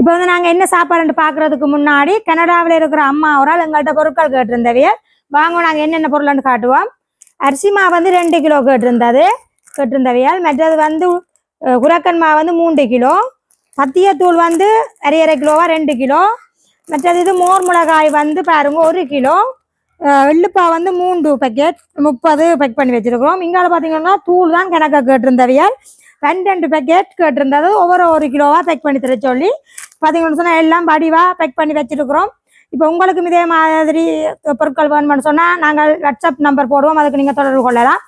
இப்போ வந்து நாங்கள் என்ன சாப்பாடுன்னு பார்க்கறதுக்கு முன்னாடி கனடாவில் இருக்கிற அம்மா ஒரு ஆள் எங்கள்கிட்ட பொருட்கள் கேட்டிருந்தவைய. வாங்க நாங்கள் என்னென்ன பொருள்னு காட்டுவோம். அரிசி மாவு வந்து ரெண்டு கிலோ கேட்டிருந்தது. கேட்டிருந்தவையால் மற்றது வந்து அஹ், குரக்கன் மாவு வந்து மூன்று கிலோ. பத்தியத்தூள் வந்து அரை அரை கிலோவா ரெண்டு கிலோ. மற்றது இது மோர் மிளகாய் வந்து பாருங்க ஒரு கிலோ. வெள்ளுப்பா வந்து மூன்று பேக்கெட் முப்பது பேக் பண்ணி வச்சிருக்கிறோம். இங்கால பார்த்தீங்கன்னா தூள் தான் கணக்காக கேட்டிருந்தவையால். ரெண்டு ரெண்டு பேக்கெட் கேட்டிருந்தது. ஒவ்வொரு ஒரு கிலோவாக பேக் பண்ணி தர சொல்லி பார்த்தீங்கன்னு சொன்னால் எல்லாம் படிவா பேக் பண்ணி வச்சிருக்கிறோம். இப்போ உங்களுக்கும் இதே மாதிரி பொருட்கள் வேணும்னு சொன்னால் நாங்கள் வாட்ஸ்அப் நம்பர் போடுவோம். அதுக்கு நீங்கள் தொடர்பு கொள்ளலாம்.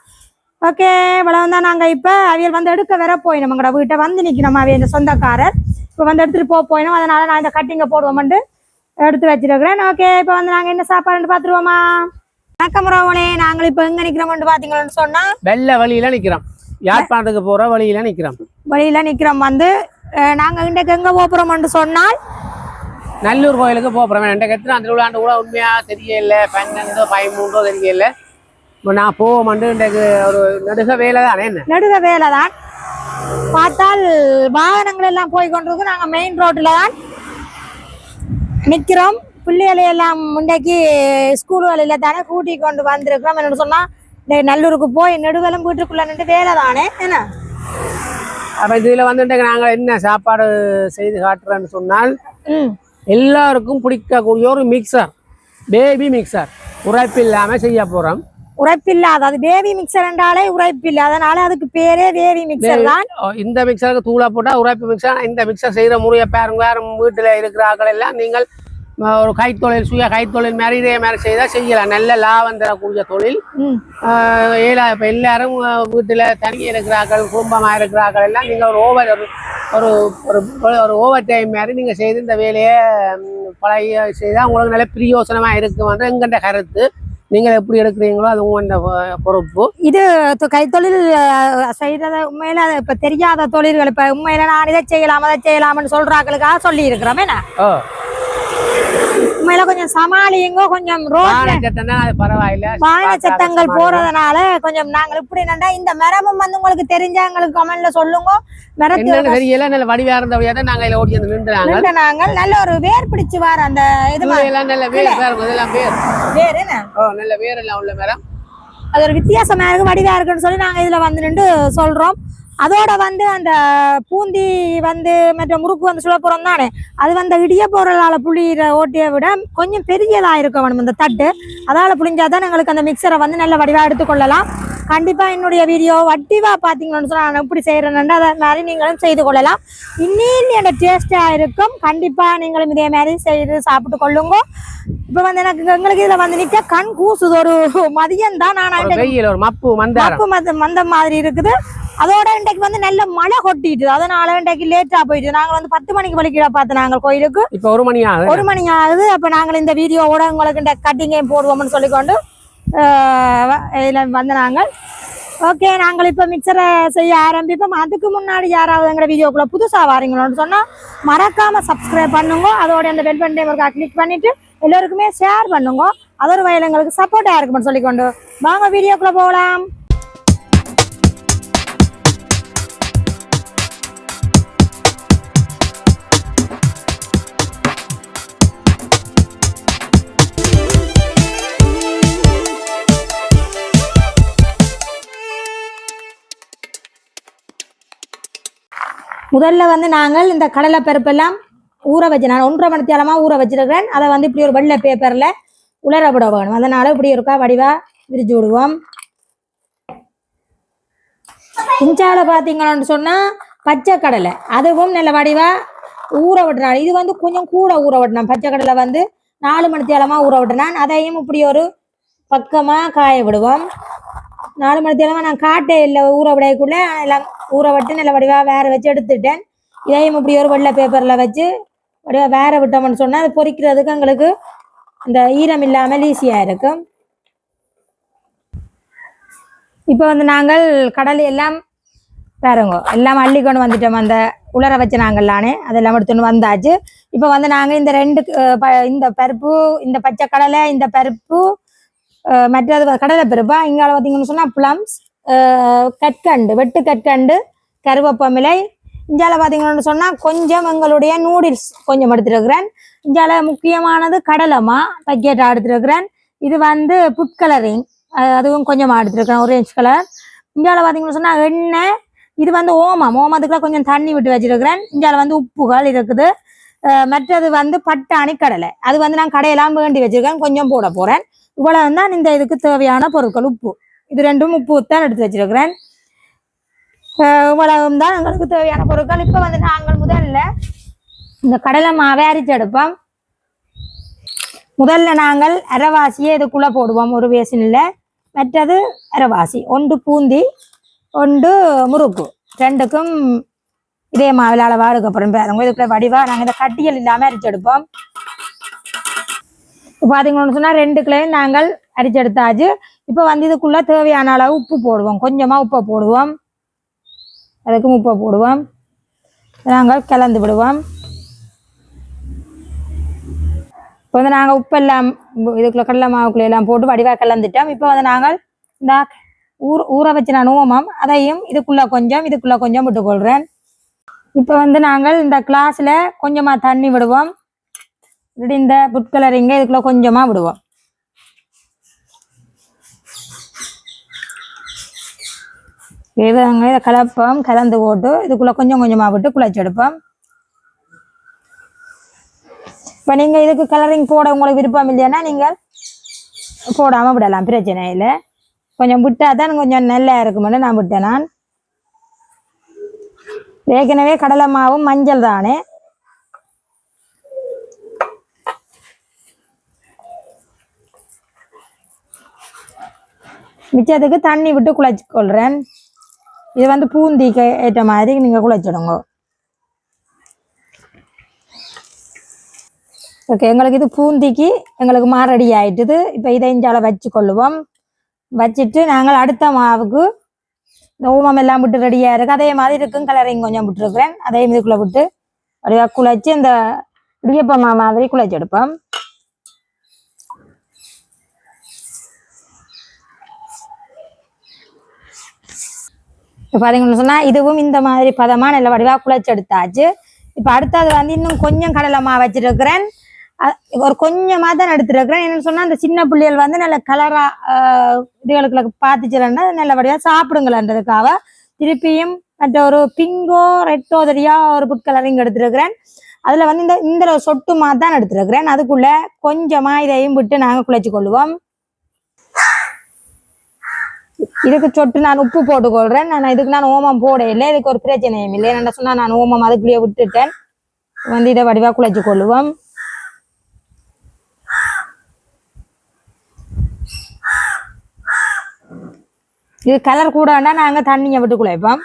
ஓகே இவ்வளவு தான் நாங்கள் இப்போ அவியல் வந்து எடுக்க வர போயினோம். எங்களோட வீட்டை வந்து நிற்கணும் அவிய இந்த சொந்தக்காரர். இப்போ வந்து எடுத்துகிட்டு போக போயினோம். அதனால நான் இந்த கட்டிங்கை போடுவோம்ட்டு எடுத்து வச்சிருக்கிறேன். ஓகே இப்போ வந்து நாங்கள் என்ன சாப்பாடுன்னு பார்த்துருவோமா வணக்கம் ரோவனே நாங்கள் இப்போ எங்கே நிற்கிறோம்னு பார்த்தீங்கன்னு சொன்னால் வெள்ள வழியில நிக்கிறோம். யாழ்ப்பாணத்துக்கு போற வழியில நிக்கிறோம். வழியில் நிற்கிறோம் வந்து நாங்கள் இன்றைக்கு எங்கே போகிறோம்னு சொன்னால்? நல்லூர் கோயிலுக்கு போறோம். என்கிட்ட எத்தனை திருவிழாண்டு கூட உண்மையா தெரியல. பன்னெண்டோ பதிமூன்றோ தெரியல. இப்போ நான் போவோம்ண்டு இன்றைக்கு ஒரு நெடுக வேலை தானே என்ன? நடுக வேலை தான் பார்த்தால் வாகனங்கள் எல்லாம் போய் கொண்டிருக்கு. நாங்கள் மெயின் ரோட்டில் தான் நிற்கிறோம் பிள்ளைகளை எல்லாம் முன்னைக்கு ஸ்கூல் வேலையில் தானே கூட்டி கொண்டு வந்திருக்கிறோம் என்ன சொன்னால் நல்லூருக்கு போய் நெடுவலம் வீட்டுக்குள்ள நின்று வேலை தானே என்ன? அப்ப இதுல வந்துட்டு நாங்கள் என்ன சாப்பாடு செய்து காட்டுறோன்னு சொன்னால் எல்லாருக்கும் பிடிக்கக்கூடிய ஒரு மிக்சர் பேபி மிக்சர் உரைப்பு இல்லாம செய்ய போறோம். உரைப்பில்லாத அது பேபி மிக்சர் என்றாலே உரைப்பில்லை அதனால அதுக்கு பேரே பேபி மிக்சர் தான். இந்த மிக்சருக்கு தூளா போட்டா உரைப்பு மிக்சர் இந்த மிக்சர் செய்யற முறையை பாருங்க வேற வீட்டுல இருக்கிற ஆட்கள் எல்லாம் நீங்கள் ஒரு கைத்தொழில் சுய கைத்தொழில் மாதிரி இதே மாதிரி செய்தா செய்யலாம். நல்ல லாபம் தரக்கூடிய தொழில். ஏழா இப்போ எல்லாரும் வீட்டுல தனியாக இருக்கிறார்கள் குடும்பமாக இருக்கிறார்கள். எல்லாம் நீங்கள் ஒரு ஓவர் ஒரு ஒரு ஒரு ஓவர் டைம் மாதிரி நீங்கள் செய்து இந்த வேலையை பழைய செய்தால் உங்களுக்கு நல்ல பிரயோசனமாக இருக்கும்ன்ற எங்கள்கிட்ட கருத்து. நீங்கள் எப்படி எடுக்கிறீங்களோ அது உங்களோட பொறுப்பு. இது கைத்தொழில் அஹ், செய்யறது உண்மையில இப்ப தெரியாத தொழில்கள். இப்ப உண்மையில நான் இதை செய்யலாம் அதை செய்யலாம்னு சொல்றாங்களுக்காக சொல்லி இருக்கிறோம் என்ன உண்மையில கொஞ்சம் சமாளியுங்க கொஞ்சம் ரோட்ல வாழை சத்தங்கள் போறதுனால கொஞ்சம் நாங்கள் இப்படி என்னண்டா இந்த மரமும் வந்து உங்களுக்கு தெரிஞ்சா எங்களுக்கு கமெண்ட்ல சொல்லுங்க. மரத்து தெரியல நல்ல தான் நாங்கள் இதில் ஓடி வந்து நாங்கள் நல்ல ஒரு வேர் பிடிச்சு வர அந்த இது நல்ல வேர் வேர். வேர் என்ன? ஓ நல்ல வேர் எல்லாம் உள்ள மரம். அது ஒரு வித்தியாசமா இருக்கு வடிவா இருக்குன்னு சொல்லி நாங்க இதுல வந்து நின்று சொல்றோம். அதோட வந்து அந்த பூந்தி வந்து மற்ற முறுக்கு வந்து சுழப்புறம் தானே? அது வந்து இடிய பொருளால புளியிற ஓட்டியை விட கொஞ்சம் பெரியதா இருக்க வேணும் இந்த தட்டு. அதால புளிஞ்சாதான் எங்களுக்கு அந்த மிக்சரை வந்து நல்ல வடிவா எடுத்துக்கொள்ளலாம் கண்டிப்பா என்னுடைய வீடியோ வட்டிவா பாத்தீங்கன்னு சொன்னா நான் எப்படி செய்யறேன்னு அதை மாதிரி நீங்களும் செய்து கொள்ளலாம். இன்னும் என்னோட டேஸ்டா இருக்கும். கண்டிப்பா நீங்களும் இதே மாதிரி செய்து சாப்பிட்டு கொள்ளுங்க. இப்ப வந்து எனக்கு எங்களுக்கு இதுல வந்து நிக்க கண் கூசுது. ஒரு மதியம் தான் நான் மப்பு மப்பு மந்த மந்த மாதிரி இருக்குது. அதோட இன்றைக்கு வந்து நல்ல மழை கொட்டிட்டு அதனால இன்றைக்கு லேட்டா போயிட்டு நாங்க வந்து பத்து மணிக்கு வலிக்கிட பார்த்தோம் நாங்கள் கோயிலுக்கு. இப்போ ஒரு மணி ஆகுது. ஒரு மணி ஆகுது. அப்ப நாங்கள் இந்த வீடியோவோட உங்களுக்கு இந்த கட்டிங்கையும் போடுவோம்னு சொல்லிக்கொண்டு இதுல வந்து நாங்கள் ஓகே நாங்கள் இப்போ மிக்சரை செய்ய ஆரம்பிப்போம். அதுக்கு முன்னாடி யாராவது எங்களை வீடியோக்குள்ள புதுசாக வாரீங்களோன்னு சொன்னால் மறக்காம சப்ஸ்கிரைப் பண்ணுங்க. அதோட அந்த பெல் பட்டன் ஒருக்கா கிளிக் பண்ணிட்டு எல்லோருக்குமே ஷேர் பண்ணுங்க. அது ஒரு வயல் எங்களுக்கு சப்போர்ட்டாக இருக்கும்னு சொல்லிக்கொண்டு வாங்க வீடியோக்குள்ள போகலாம் முதல்ல வந்து நாங்கள் இந்த கடலை பருப்பெல்லாம் ஊற வச்சு நான் ஒன்றரை மணி தேலமாக ஊற வச்சிருக்கிறேன். அதை வந்து இப்படி ஒரு வெள்ளை பேப்பரில் உலர விட வேணும். அதனால இப்படி இருக்கா வடிவா? விரிச்சு விடுவோம். இஞ்சாவில் பார்த்தீங்கன்னு சொன்னால் பச்சை கடலை. அதுவும் நல்ல வடிவா ஊற விட்டுறான் இது வந்து கொஞ்சம் கூட ஊற விடணும் பச்சை கடலை வந்து நாலு மணி தேலமாக ஊற விட்டுனான். அதையும் இப்படி ஒரு பக்கமாக காய விடுவோம். நாலு மணி தினமும் நான் காட்டே இல்லை ஊற விடையக்குள்ள. எல்லாம் ஊற விட்டு நல்ல வடிவாக வேற வச்சு எடுத்துட்டேன். இதையும் இப்படி ஒரு வெள்ளை பேப்பரில் வச்சு வடிவாக வேற விட்டோம்னு சொன்னால் அது பொரிக்கிறதுக்கு எங்களுக்கு இந்த ஈரம் இல்லாமல் ஈஸியாக இருக்கும். இப்போ வந்து நாங்கள் கடலை எல்லாம் பாருங்க எல்லாம் அள்ளி கொண்டு வந்துட்டோம். அந்த உலர வச்சு நாங்கள்லானே அதெல்லாம் எடுத்துன்னு வந்தாச்சு. இப்போ வந்து நாங்கள் இந்த ரெண்டு இந்த பருப்பு இந்த பச்சை கடலை இந்த பருப்பு மற்றது வ- கடலை பருப்பா இங்கால பார்த்தீங்கன்னு சொன்னால் ப்ளம்ஸ் கற்கண்டு வெட்டு கற்கண்டு கருவேப்பமிலை இஞ்சால பார்த்தீங்கன்னு சொன்னால் கொஞ்சம் எங்களுடைய நூடுல்ஸ் கொஞ்சம் எடுத்துருக்கிறேன். இஞ்சால முக்கியமானது கடலைமா பக்கெட் எடுத்துருக்கிறேன். இது வந்து புட் கலரிங் அதுவும் கொஞ்சமாக எடுத்துருக்கிறேன் ஆரேஞ்ச் கலர் இஞ்சால பார்த்தீங்கன்னு சொன்னால் எண்ணெய் இது வந்து ஓமம். ஓமத்துக்குள்ள கொஞ்சம் தண்ணி விட்டு வச்சிருக்கிறேன். இஞ்சால வந்து உப்புகள் இருக்குது. மற்றது வந்து பட்டாணி கடலை. அது வந்து நான் கடையெல்லாம் வேண்டி வச்சிருக்கேன். கொஞ்சம் போட போறேன். இவ்வளவு தான் இந்த இதுக்கு தேவையான பொருட்கள். உப்பு. இது ரெண்டும் உப்பு தான் எடுத்து வச்சிருக்கிறேன். இவ்வளவும் தான் எங்களுக்கு தேவையான பொருட்கள். இப்போ வந்து நாங்கள் முதல்ல இந்த கடலை மாவை அரிச்சு எடுப்போம். முதல்ல நாங்கள் அரைவாசியை இதுக்குள்ள போடுவோம். ஒரு பேசினில் மற்றது அரைவாசி. ஒன்று பூந்தி ஒன்று முறுக்கு. ரெண்டுக்கும் இதே மாவில் அளவாக அதுக்கப்புறம் பாருங்க இதுக்குள்ள வடிவா நாங்கள் இந்த கட்டியல் இல்லாமல் அரிச்சு எடுப்போம். பார்த்தீங்கன்னு சொன்னால் ரெண்டு கிளையும் நாங்கள் அரிச்செடுத்தாச்சு இப்போ வந்து இதுக்குள்ளே தேவையான அளவு உப்பு போடுவோம். கொஞ்சமாக உப்பை போடுவோம். அதுக்கும் உப்பை போடுவோம். நாங்கள் கலந்து விடுவோம். இப்போ வந்து நாங்கள் உப்பெல்லாம் இதுக்குள்ள கடலை மாவுக்குள்ள எல்லாம் போட்டு வடிவாக கலந்துட்டோம். இப்போ வந்து நாங்கள் இந்த ஊற ஊற வச்சு நான் நோமம் அதையும் இதுக்குள்ள கொஞ்சம் இதுக்குள்ள கொஞ்சம் விட்டுக்கொள்கிறேன் இப்போ வந்து நாங்கள் இந்த கிளாஸில் கொஞ்சமாக தண்ணி விடுவோம். இப்படி இந்த புட் கலரிங்க இதுக்குள்ள கொஞ்சமாக விடுவோம். இவங்க இதை கலப்போம் கலந்து போட்டு இதுக்குள்ள கொஞ்சம் கொஞ்சமாக விட்டு குழச்சி எடுப்போம். இப்போ நீங்கள் இதுக்கு கலரிங் போட உங்களுக்கு விருப்பம் இல்லைன்னா நீங்கள் போடாமல் விடலாம் பிரச்சனை இல்லை. கொஞ்சம் விட்டால் தான் கொஞ்சம் நல்லா இருக்குமென்னு நான் விட்டேன் நான். ஏற்கனவே கடலை மாவும் மஞ்சள் தானே? மிச்சத்துக்கு தண்ணி விட்டு குழச்சி கொள்கிறேன் இது வந்து பூந்திக்கு ஏற்ற மாதிரி நீங்கள் குழச்சிடுங்க ஓகே எங்களுக்கு இது பூந்திக்கு எங்களுக்கு மாரடி ஆயிட்டுது. இப்போ இதை இஞ்சால வச்சு கொள்ளுவோம் வச்சுட்டு நாங்கள் அடுத்த மாவுக்கு இந்த ஊமம் எல்லாம் விட்டு ரெடியாக இருக்குது அதே மாதிரி இருக்கும் கலரிங் கொஞ்சம் விட்டுருக்குறேன். அதையும் இதுக்குள்ளே விட்டு அப்படியே குழச்சி இந்த இடியப்ப மாதிரி குழச்சி எடுப்போம். இப்போ பார்த்தீங்கன்னு சொன்னால் இதுவும் இந்த மாதிரி பதமாக நல்ல வடிவாக குழச்சி எடுத்தாச்சு இப்போ அடுத்தது வந்து இன்னும் கொஞ்சம் கடலை மாவு வச்சிருக்கிறேன். ஒரு கொஞ்சமாக தான் எடுத்துருக்கிறேன். என்னன்னு சொன்னால் அந்த சின்ன பிள்ளைகள் வந்து நல்ல கலராக இதுகளுக்கு பார்த்துச்சுலன்னா நல்ல வடிவாக சாப்பிடுங்களன்றதுக்காக திருப்பியும் மற்ற ஒரு பிங்கோ ரெட்டோ தெரியா ஒரு புட் கலரிங் எடுத்துருக்கிறேன். அதில் வந்து இந்த இந்த ஒரு சொட்டு மா தான் எடுத்துருக்கிறேன். அதுக்குள்ளே கொஞ்சமாக இதையும் விட்டு நாங்கள் குழைச்சி கொள்ளுவோம் இதுக்கு சொட்டு நான் உப்பு போட்டுக்கொள்றேன். நான் இதுக்கு நான் ஓமம் போட இல்லை இதுக்கு ஒரு பிரச்சனையும் இல்லை. என்ன சொன்னா நான் ஓமம் அதுக்குள்ளேயே விட்டுட்டேன். வந்து இதை வடிவா குழைச்சு கொள்ளுவோம். இது கலர் கூடனா நாங்க தண்ணியை விட்டு குழைப்போம்.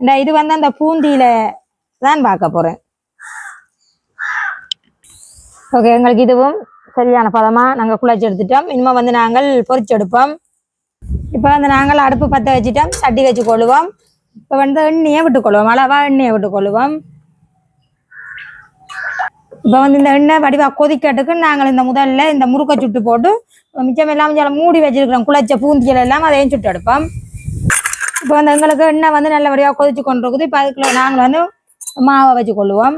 இந்த இது வந்து அந்த பூந்தியில தான் பார்க்க போறேன். ஓகே எங்களுக்கு இதுவும் சரியான பதமா நாங்க குழைச்சி எடுத்துட்டோம். இனிமே வந்து நாங்கள் பொறிச்செடுப்போம் எடுப்போம். இப்போ வந்து நாங்கள் அடுப்பு பற்ற வச்சுட்டோம். சட்டி வச்சு கொள்ளுவோம் இப்போ வந்து எண்ணெயை விட்டுக்கொள்வோம் அளவா எண்ணெயை விட்டுக்கொள்வோம் இப்போ வந்து இந்த எண்ணெய் வடிவாக கொதிக்கட்டுக்கு நாங்கள் இந்த முதல்ல இந்த முறுக்கை சுட்டு போட்டு மிச்சம் எல்லாம் கொஞ்சம் மூடி வச்சிருக்கிறோம். குளச்ச பூந்திகள் எல்லாம் அதையும் சுட்டு எடுப்போம். இப்போ வந்து எங்களுக்கு எண்ணெய் வந்து நல்லபடியாக கொதிச்சு கொண்டிருக்குது. இப்போ அதுக்குள்ள நாங்கள் வந்து மாவை வச்சு கொள்ளுவோம்.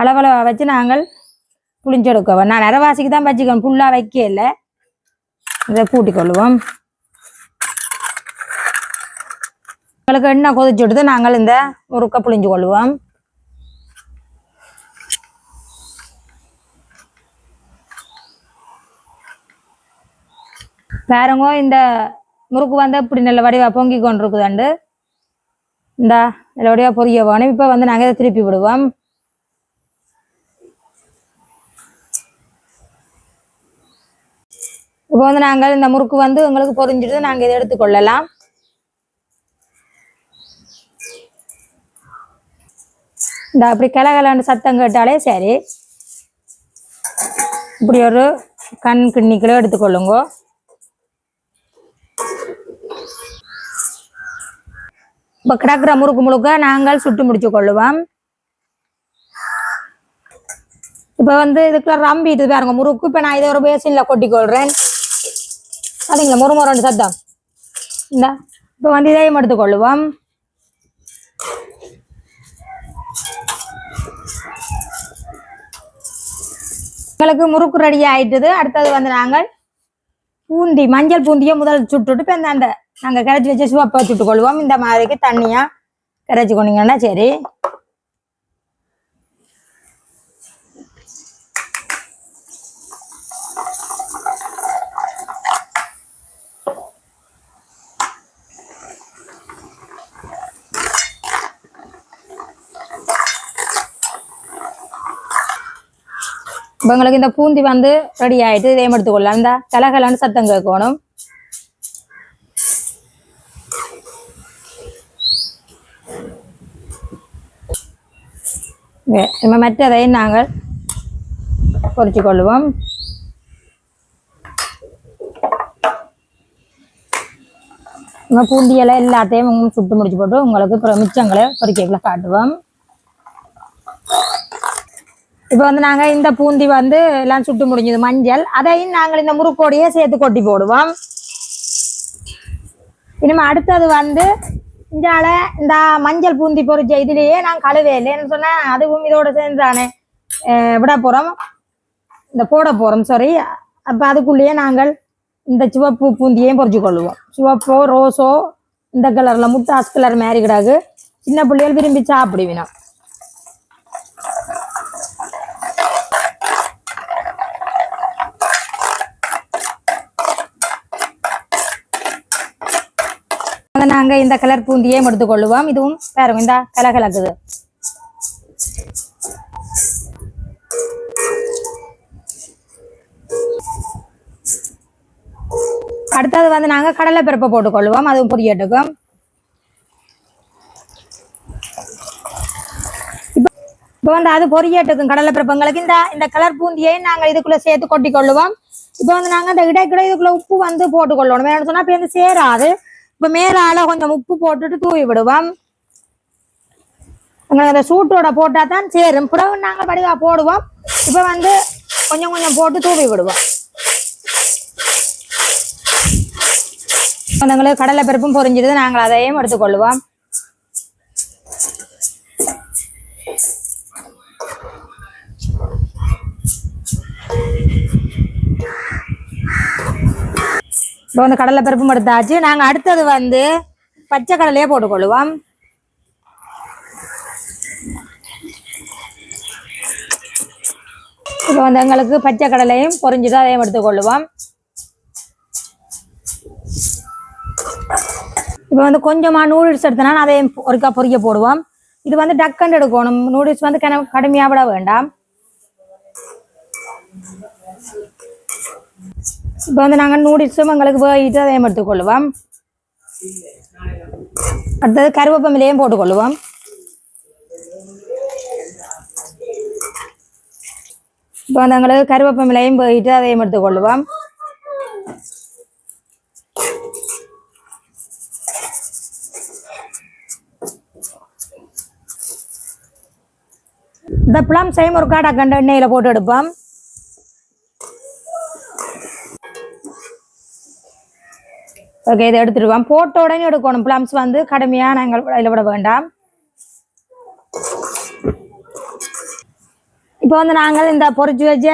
அளவளவாக வச்சு நாங்கள் புளிஞ்செடுக்கவும் நான் நிறவாசிக்கு தான் வச்சுக்கணும் ஃபுல்லாக வைக்கல. இதை கூட்டிக்கொள்ளுவோம் எங்களுக்கு உங்களுக்கு எண்ணெய் கொதிச்சு விடுத்து நாங்கள் இந்த முறுக்க புளிஞ்சு கொள்ளுவோம் பாருங்க இந்த முறுக்கு வந்து இப்படி நல்ல வடிவா பொங்கி கொண்டிருக்குதாண்டு. இந்த நல்ல வடிவா பொரிய வேணும் இப்போ வந்து நாங்கள் இதை திருப்பி விடுவோம். இப்போ வந்து நாங்கள் இந்த முறுக்கு வந்து உங்களுக்கு பொறிஞ்சிட்டு நாங்கள் இதை எடுத்துக்கொள்ளலாம் இந்த அப்படி கிளகலான்னு சத்தம் கேட்டாலே சரி. இப்படி ஒரு கண் கிண்ணிக்கிலோ எடுத்துக்கொள்ளுங்க இப்போ கிடக்கிற முறுக்கு முழுக்க நாங்கள் சுட்டு முடிச்சு கொள்ளுவோம். இப்போ வந்து இதுக்குள்ள ரம்பிட்டு இது பாருங்க முறுக்கு. இப்போ நான் இதை ஒரு பேசினில் கொட்டி கொள்றேன். சரிங்களா முறுமுறை ரெண்டு சத்தம். இந்த இப்போ வந்து இதையும் எடுத்துக்கொள்ளுவோம். எங்களுக்கு முறுக்கு ரெடி ஆயிட்டுது. அடுத்தது வந்து நாங்கள் பூந்தி மஞ்சள் பூந்தியை முதல் சுட்டுட்டு இப்போ இந்த அந்த நாங்கள் கரைச்சி வச்சு சிவப்பை சுட்டு கொள்வோம் இந்த மாதிரிக்கு தண்ணியாக கரைச்சி கொண்டீங்கன்னா சரி. இப்போ உங்களுக்கு இந்த பூந்தி வந்து ரெடி ஆயிட்டு இதையும் எடுத்துக்கொள்ளலாம். இந்த கலகலன்னு சத்தம் கேட்கணும். நம்ம மற்றதை நாங்கள் பொறிச்சு கொள்வோம் நம்ம பூந்தியெல்லாம் எல்லாத்தையும் சுட்டு முடிச்சு போட்டு உங்களுக்கு மிச்சங்களை பொரிக்கல காட்டுவோம். இப்போ வந்து நாங்கள் இந்த பூந்தி வந்து எல்லாம் சுட்டு முடிஞ்சது மஞ்சள். அதையும் நாங்கள் இந்த முறுக்கோடையே சேர்த்து கொட்டி போடுவோம். இனிமே அடுத்தது வந்து இந்தால இந்த மஞ்சள் பூந்தி பொரிச்ச இதுலேயே நான் கழுவே இல்லைன்னு சொன்னேன் அதுவும் இதோட சேர்ந்து தானே விட போகிறோம் இந்த போட போகிறோம் சாரி அப்போ அதுக்குள்ளேயே நாங்கள் இந்த சிவப்பு பூந்தியையும் பொறிச்சு கொள்வோம். சிவப்போ ரோஸோ இந்த கலரில் முட்டாஸ் கலர் மாதிரி கிடாது. சின்ன பிள்ளைகள் விரும்பி சாப்பிடுவினோம். அதை நாங்கள் இந்த கலர் பூந்தியையும் எடுத்துக்கொள்ளுவோம் இதுவும் பாருங்க இந்த கலகலக்குது அடுத்தது வந்து நாங்கள் கடலை பருப்பை போட்டுக்கொள்ளுவோம் அதுவும் பொரியட்டுக்கும். இப்போ வந்து அது பொரியட்டுக்கும் கடலை பிறப்பங்களுக்கு இந்த இந்த கலர் பூந்தியை நாங்கள் இதுக்குள்ளே சேர்த்து கொட்டி கொள்ளுவோம். இப்போ வந்து நாங்கள் இந்த இடைக்கிட இதுக்குள்ள உப்பு வந்து போட்டுக்கொள்ளணும் வேணும்னு சொன்னா இப்போ வந்து சேராது. இப்போ மேலால கொஞ்சம் உப்பு போட்டுட்டு தூவி விடுவோம். அந்த சூட்டோட போட்டால் தான் சேரும். புடவை நாங்கள் படிவா போடுவோம். இப்போ வந்து கொஞ்சம் கொஞ்சம் போட்டு தூவி விடுவோம். எங்களுக்கு கடலை பருப்பும் பொரிஞ்சிடுது நாங்கள் அதையும் எடுத்துக்கொள்ளுவோம் இப்போ வந்து கடலை பருப்பும் எடுத்தாச்சு நாங்கள் அடுத்தது வந்து பச்சை கடலையே போட்டுக்கொள்ளுவோம். இப்போ வந்து எங்களுக்கு பச்சை கடலையும் பொறிஞ்சிட்டு அதையும் எடுத்துக்கொள்ளுவோம். இப்போ வந்து கொஞ்சமாக நூடுல்ஸ் எடுத்தனா அதையும் ஒருக்கா பொறிக்க போடுவோம். இது வந்து டக்குன்னு எடுக்கணும். நூடுல்ஸ் வந்து கன கடுமையாக விட வேண்டாம். இப்போ வந்து நாங்கள் நூடுல்ஸும் எங்களுக்கு போயிட்டு அதையும் எடுத்துக்கொள்ளுவோம் அடுத்தது கருவேப்பமிலையும் போட்டுக்கொள்ளுவோம் இப்போ வந்து எங்களுக்கு கருவேப்பமிலையும் போயிட்டு அதையும் எடுத்துக்கொள்ளுவோம் இந்த பிளம் செய்யும் ஒரு கண்ட எண்ணெயில் போட்டு எடுப்போம் ஓகே இதை எடுத்துடுவோம். போட்ட உடனே எடுக்கணும். பிளம்ஸ் வந்து கடுமையாக நாங்கள் இதில் விட வேண்டாம். இப்போ வந்து நாங்கள் இந்த பொரிச்சு வச்ச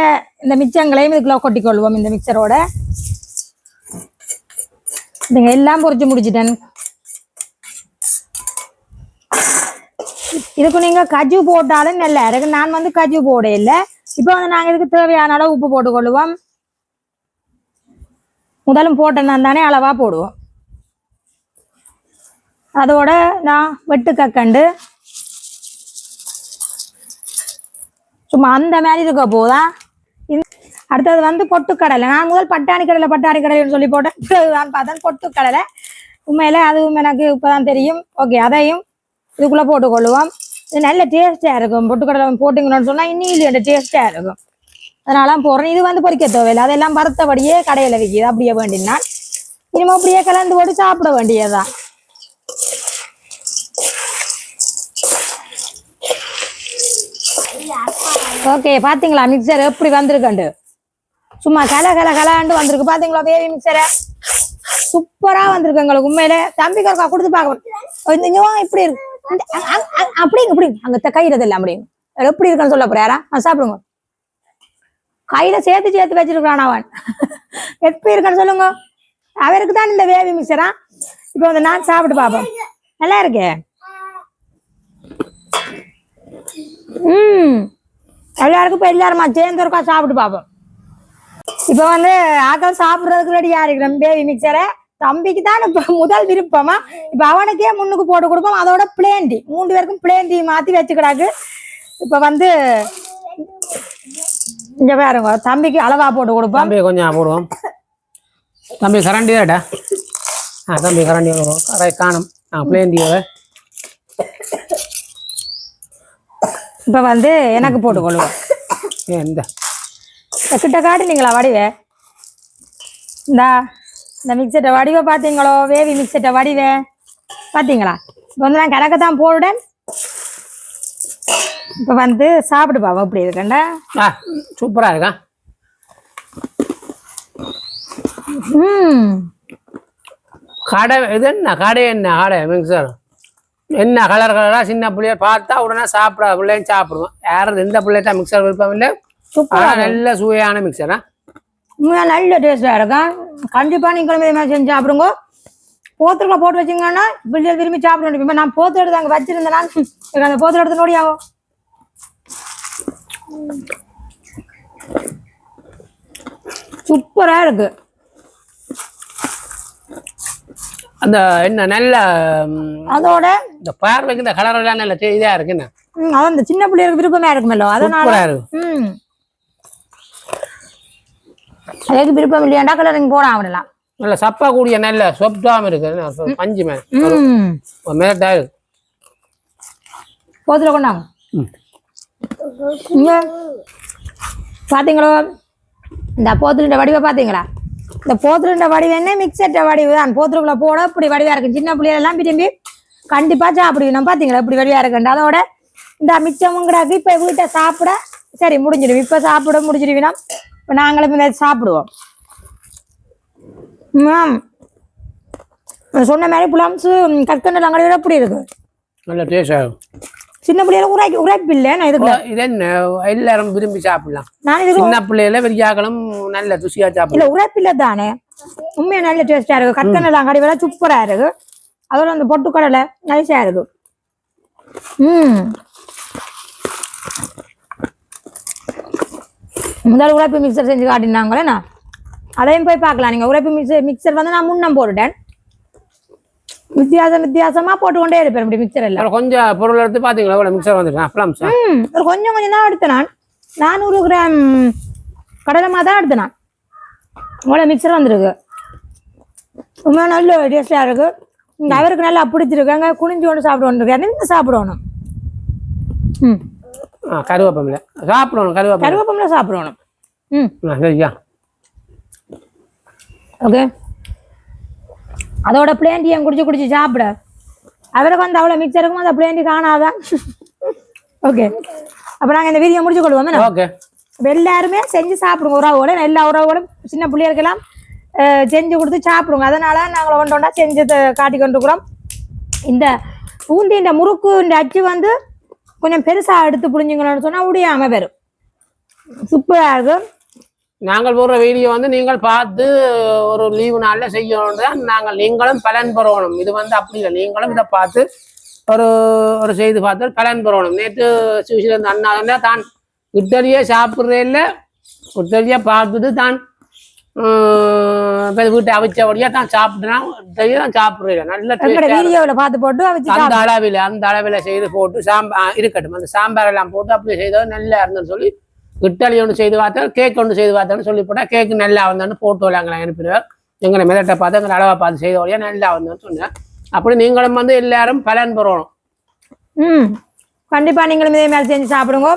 இந்த மிச்சங்களையும் இதுக்குள்ள கொட்டிக்கொள்வோம் இந்த மிக்சரோட இதுங்க எல்லாம் பொரிச்சு முடிச்சிட்டேன். இதுக்கு நீங்க கஜு போட்டாலும் நல்லா இருக்கு. நான் வந்து கஜு போட இல்லை. இப்போ வந்து நாங்கள் இதுக்கு தேவையான அளவு உப்பு போட்டுக்கொள்வோம் முதலும் போட்டேன்னா தானே அளவாக போடுவோம். அதோட நான் வெட்டுக்கக்கண்டு. சும்மா அந்த மாதிரி இருக்க போதா? அடுத்தது வந்து பொட்டுக்கடலை. நான் முதல் பட்டாணி கடலை பட்டாணி கடலைன்னு சொல்லி போட்டேன். பிறகு நான் பார்த்தேன் பொட்டுக்கடலை. உண்மையில் அதுவும் எனக்கு இப்போ தான் தெரியும். ஓகே அதையும் இதுக்குள்ளே போட்டுக்கொள்ளுவோம். இது நல்ல டேஸ்ட்டாக இருக்கும். பொட்டுக்கடலை போட்டிங்கன்னு சொன்னால் இன்னும் இல்லையோட டேஸ்ட்டாக இருக்கும். அதனால போடுறேன் இது வந்து பொறிக்க தேவையில்லை. அதெல்லாம் வறுத்தபடியே கடையில விற்கிது. அப்படியே வேண்டினா இனிமே அப்படியே கலந்து போட்டு சாப்பிட வேண்டியதுதான். ஓகே பாத்தீங்களா? மிக்சர் எப்படி வந்திருக்கண்டு சும்மா கல கல கலாண்டு வந்திருக்கு. பாத்தீங்களா? பேபி மிக்சரை சூப்பரா வந்திருக்கு எங்களுக்கு உண்மையில. தம்பிக்கு ஒருக்கா கொடுத்து பார்க்க இப்படி இருக்கு இந்த- அ- அ- அ- அப்படி அங்க த- கையில இல்லை எப்படி இருக்குன்னு சொல்ல போறாரா? சாப்பிடுங்க. கையில சேர்த்து சேர்த்து வச்சிருக்கான் அவன். எப்படி இருக்குன்னு சொல்லுங்க. அவருக்கு தான் இந்த வேவி மிக்சரா இப்போ வந்து நான் சாப்பிட்டு பார்ப்போம். நல்லா இருக்கே? ம். எல்லாருக்கும் இப்போ எல்லாருமா சேர்ந்து சாப்பிட்டு பார்ப்போம். இப்போ வந்து ஆக்கள் சாப்பிட்றதுக்கு ரெடி இருக்கிறோம் பேபி மிக்சரை. தம்பிக்கு தான் இப்போ முதல் விருப்பமா. இப்போ அவனுக்கே முன்னுக்கு போட்டு கொடுப்போம். அதோட பிளேன் டீ மூன்று பேருக்கும் பிளேன் டீ மாற்றி வச்சுக்கிறாக்கு இப்போ வந்து இங்க பாருங்க தம்பிக்கு அளவா போட்டு கொடுப்போம். தம்பி கொஞ்சம் போடுவோம். தம்பி கரண்டி தாடா ஆ தம்பி கரண்டி கரை காணும். ஆ பிளேண்டியோட இப்போ வந்து எனக்கு போட்டு கொள்வோம் ஏ இந்த. கிட்ட காட்டுனீங்களா வடிவே? இந்தா இந்த மிக்சர்ட்ட வடிவை பார்த்தீங்களோ? வேவி மிக்சர்ட்ட வடிவே. பார்த்தீங்களா? இப்போ வந்து நான் கணக்கு தான் போடுறேன். இப்போ வந்து சாப்பிடு பாவா அப்படி இருக்கண்டா? ஆ சூப்பராக இருக்கா? ம். கடை இது என்ன? கடை என்ன? கடை மிக்சர். என்ன கலர் கலராக சின்ன பிள்ளைய பார்த்தா உடனே சாப்பிட பிள்ளையும் சாப்பிடுவோம் யாரும் எந்த பிள்ளைகிட்ட மிக்சர் விருப்பம் இல்லை. சூப்பரா ஆனால் நல்ல சுவையான மிக்சரா? நல்ல டேஸ்டாக இருக்கும் கண்டிப்பாக நீங்களும் இதே மாதிரி செஞ்சு சாப்பிடுங்க. போத்துருக்குள்ள போட்டு வச்சிங்கன்னா பிள்ளைகள் விரும்பி சாப்பிட இப்போ நான் போத்து எடுத்து அங்கே வச்சிருந்தேன் நான் எனக்கு அந்த போத்து எடுத்து நோடியாகும். சூப்பராக இருக்கு. அந்த என்ன நல்ல அதோட இந்த பார்வைக்கு இந்த கலர் எல்லாம் நல்ல இதாக இருக்குன்னு ம், அதான் இந்த சின்ன பிள்ளைகளுக்கு விருப்பமே இருக்குமல்லோ அதனால ம். அதுக்கு விருப்பம் இல்லையாண்டா கலரிங் போட ஆகலாம் நல்ல சப்பா கூடிய நல்ல சொப்டாம இருக்கு. பஞ்சு மேல். ம். மேட்டா இருக்கு. போத்துல கொண்டாங்க. ம். இங்க பாத்தீங்களோ? இந்த போத்துலின்ற வடிவை பாத்தீங்களா? இந்த போத்துலின்ற வடிவு என்ன? மிக்சர்ட்ட வடிவு தான். போத்துருக்குள்ள போட இப்படி வடிவா இருக்கு சின்ன பிள்ளைகள் எல்லாம் விரும்பி கண்டிப்பா சாப்பிடுவோம் பாத்தீங்களா? இப்படி வடிவா இருக்குண்டு அதோட இந்த மிச்சமுங்கிறாக்கு இப்ப வீட்டை சாப்பிட சரி முடிஞ்சிடும். இப்ப சாப்பிட முடிஞ்சிடுவீனா இப்ப நாங்களும் இந்த சாப்பிடுவோம். மேம். சொன்ன மாதிரி புலாம்ஸ் கற்கண்டு அங்கே எப்படி இருக்கு. நல்ல டேஸ்டாக இருக்கும். சின்ன பிள்ளைகளுக்கு உரைக்கு உரைப்பு இல்லை நான் இதுக்கு இது என்ன? எல்லாரும் விரும்பி சாப்பிடலாம். நான் இதுக்கு சின்ன பிள்ளையில பெரியாக்களும் நல்ல ருசியா இல்ல சாப்பிடலாம். உரைப்பில்லை தானே? உண்மையா நல்ல டேஸ்டா இருக்கு. கற்கண்டெல்லாம் கறி வேலை சூப்பரா இருக்கு. அதோட அந்த பொட்டுக்கடலை நைஸா இருக்கு. ம். முதல் உரைப்பு மிக்சர் செஞ்சு காட்டினாங்களே நான். அதையும் போய் பார்க்கலாம். நீங்க உரைப்பு மிக்சர் மிக்சர் வந்து நான் முன்னம் போட்டுட்டேன். வித்தியாசம் வித்தியாசமா போட்டுக்கொண்டே இருப்பேன். இப்படி மிக்சர் எல்லாம். கொஞ்சம் பொருள் எடுத்து பாத்தீங்களா? இவ்வளவு மிக்சர் வந்துட்டு ம் ஒரு கொஞ்சம் கொஞ்சம் தான் எடுத்தேன் நான். நானூறு கிராம் கடலை மாவு தான் எடுத்தேன் நான். இவ்வளோ மிக்சர் வந்திருக்கு. ரொம்ப நல்ல டேஸ்டாக இருக்கு. இங்க அவருக்கு நல்லா பிடிச்சிருக்காங்க. குனிஞ்சு கொண்டு சாப்பிடுவோம் இருக்காரு சாப்பிடணும். ம். கருவேப்பமில்ல சாப்பிடணும் கருவேப்பம் கருவேப்பமில் சாப்பிடணும். ம். சரியா? ஓகே அதோட பிளேண்டியம் குடிச்சு குடிச்சு சாப்பிட. அவருக்கு வந்து அவ்வளோ மிக்சர் இருக்கும் அந்த பிளேண்டி காணாதான் ஓகே அப்போ நாங்கள் இந்த வீடியோ முடிச்சு கொள்வோம்? ஓகே அப்ப எல்லாருமே செஞ்சு சாப்பிடுங்க. உறவோட எல்லா உறவோடும் சின்ன பிள்ளைகளுக்கெல்லாம் செஞ்சு கொடுத்து சாப்பிடுங்க. அதனால நாங்கள் ஒன்று ஒன்றா செஞ்சு காட்டி கொண்டிருக்கிறோம். இந்த பூந்தி இந்த முறுக்கு இந்த அச்சு வந்து கொஞ்சம் பெருசாக எடுத்து புழிஞ்சுங்கன்னு சொன்னால் முடியாமல் வரும். சூப்பராக இருக்கும். நாங்கள் போடுற வீடியோ வந்து நீங்கள் பார்த்து ஒரு லீவு நாளில் செய்யணும் தான் நாங்கள் நீங்களும் பலன் பெறணும். இது வந்து அப்படி இல்லை. நீங்களும் இதை பார்த்து ஒரு ஒரு செய்து பார்த்து பலன் பெறணும். நேற்று சுவிசிலிருந்து அண்ணா தான் இட்டலியே சாப்பிட்றே இல்லை இட்டலியே பார்த்துட்டு தான் வீட்டை அவிச்சபடியாக தான் சாப்பிட்டுனா இட்டலியே தான் சாப்பிட்றேன் நல்ல வீடியோவில் பார்த்து போட்டு அந்த அளவில் அந்த அளவில் செய்து போட்டு சாம்பார் இருக்கட்டும். அந்த சாம்பார் எல்லாம் போட்டு அப்படி செய்தது நல்லா இருந்ததுன்னு சொல்லி இட்டாலி ஒன்று செய்து பார்த்தேன் கேக் ஒன்று செய்து பார்த்தேன்னு சொல்லி போட்டால் கேக்கு நல்லா வந்தோன்னு போட்டு விளாங்களை அனுப்பிடுவார் எங்களை மிதட்டை பார்த்து எங்களை அளவை பார்த்து செய்த வழியாக நல்லா வந்தோன்னு சொன்னேன் அப்படி நீங்களும் வந்து எல்லாரும் பலன் பெறணும். ம். கண்டிப்பாக நீங்களும் இதே மாதிரி செஞ்சு சாப்பிடுங்க.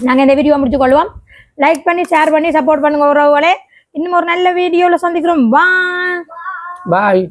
நாங்கள் இந்த வீடியோ முடிச்சு கொள்வோம். லைக் பண்ணி ஷேர் பண்ணி சப்போர்ட் பண்ணுங்க உறவுகளே. இன்னும் ஒரு நல்ல வீடியோவில் சந்திக்கிறோம். வா பாய்